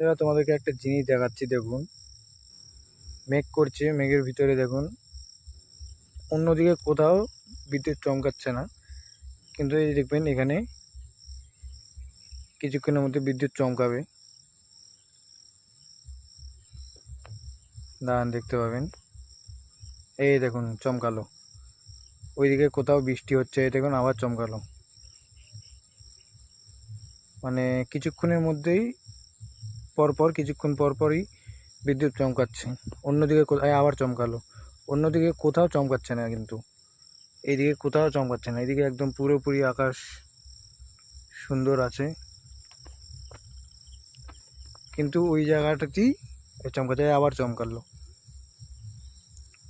এবার তোমাদেরকে একটা জিনিস দেখাচ্ছি, দেখুন। মেঘ করছে, মেঘের ভিতরে দেখুন। অন্যদিকে কোথাও বিদ্যুৎ চমকাচ্ছে না। কিন্তু এই দেখবেন, এখানে কিছুক্ষণের মধ্যে বিদ্যুৎ চমকাবে। দাঁড়ান, দেখতে পাবেন। এই দেখুন, চমকালো। ওইদিকে কোথাও বৃষ্টি হচ্ছে, এই দেখুন, আবার চমকালো। মানে কিছুক্ষণের মধ্যেই পরপর, কিছুক্ষণ পরপরই বিদ্যুৎ চমকাচ্ছে। অন্যদিকে কোথায় আবার চমকালো। অন্যদিকে কোথাও চমকাচ্ছে না কিন্তু। এইদিকে কোথাও চমকাচ্ছে না। এদিকে একদম পুরোপুরি আকাশ সুন্দর আছে। কিন্তু ওই জায়গাটাতেই চমকাচ্ছে আবার চমকালো।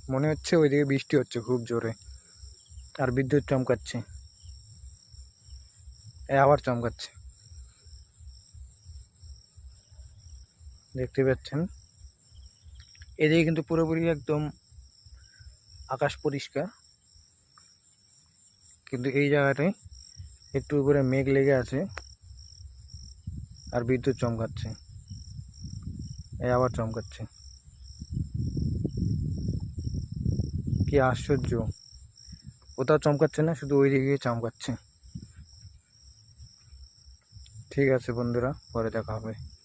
মনে হচ্ছে ওইদিকে বৃষ্টি হচ্ছে খুব জোরে, আর বিদ্যুৎ চমকাচ্ছে। আবার চমকাচ্ছে। দেখতে পাচ্ছেন। এদিকে কিন্তু পুরোপুরি একদম আকাশ পরিষ্কার। কিন্তু এই জায়গাটায় একটু উপরে মেঘ লেগে আছে আর বিদ্যুৎ চমকাচ্ছে। এই আবার চমকাচ্ছে। কি আশ্চর্য। কোথাও চমকাচ্ছে না, শুধু ওই দিকে চমকাচ্ছে। ঠিক আছে বন্ধুরা, পরে দেখা হবে।